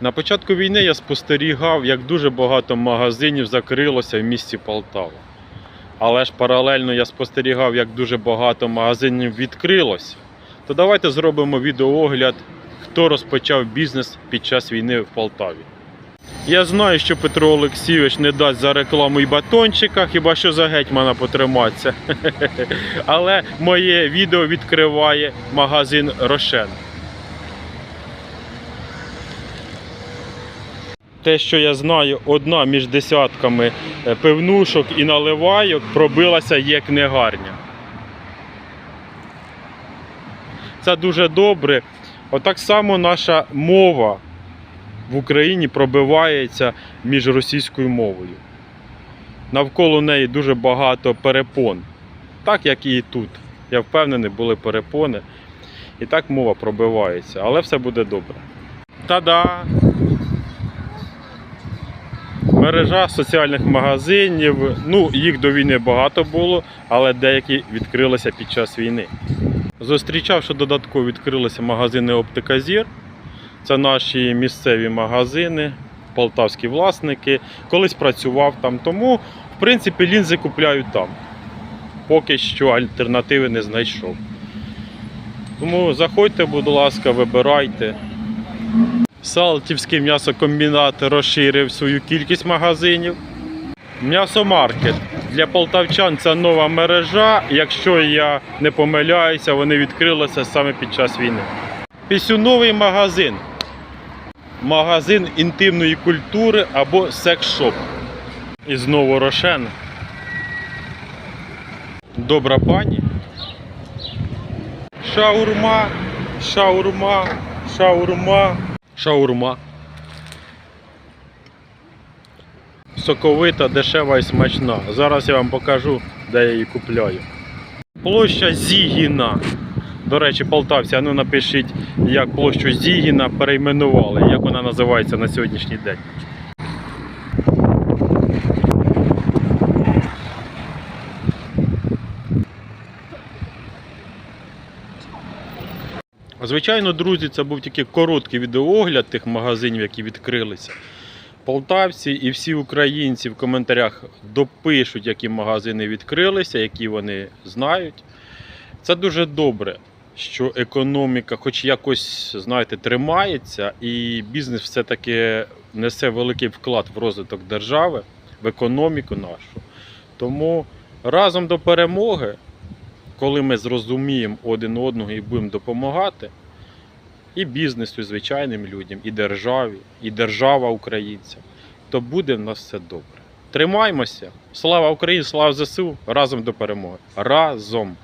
На початку війни я спостерігав, як дуже багато магазинів закрилося в місті Полтава. Але ж паралельно я спостерігав, як дуже багато магазинів відкрилося. То давайте зробимо відеоогляд, хто розпочав бізнес під час війни в Полтаві. Я знаю, що Петро Олексійович не дасть за рекламу і батончика, хіба що за гетьмана потриматися. Але моє відео відкриває магазин Рошен. Те, що я знаю, одна між десятками е, пивнушок і наливайок пробилася є книгарня. Це дуже добре. Отак само наша мова в Україні пробивається між російською мовою. Навколо неї дуже багато перепон, так як і тут. Я впевнений, були перепони. І так мова пробивається, але все буде добре. Та-да! Мережа соціальних магазинів. Ну, їх до війни багато було, але деякі відкрилися під час війни. Зустрічав, що додатково відкрилися магазини Оптика Зір. Це наші місцеві магазини, полтавські власники. Колись працював там, тому, в принципі, лінзи купляю там. Поки що альтернативи не знайшов. Тому заходьте, будь ласка, вибирайте. Салтівський м'ясокомбінат розширив свою кількість магазинів. М'ясомаркет. Для полтавчан це нова мережа. Якщо я не помиляюся, вони відкрилися саме під час війни. Пісюновий магазин. Магазин інтимної культури або секс-шоп. І знову Рошен. Добра пані. Шаурма, шаурма, шаурма, шаурма. Соковита, дешева і смачна. Зараз я вам покажу, де я її купляю. Площа Зігіна. До речі, полтавці, ну напишіть, як площу Зігіна перейменували, як вона називається на сьогоднішній день. Звичайно, друзі, це був тільки короткий відеоогляд тих магазинів, які відкрилися. Полтавці і всі українці в коментарях допишуть, які магазини відкрилися, які вони знають. Це дуже добре, що економіка, хоч якось, знаєте, тримається, і бізнес все-таки несе великий вклад в розвиток держави, в економіку нашу. Тому разом до перемоги, коли ми зрозуміємо один одного і будемо допомагати, і бізнесу, і звичайним людям, і державі, і держава українцям, то буде в нас все добре. Тримаймося! Слава Україні! Слава ЗСУ! Разом до перемоги! Разом!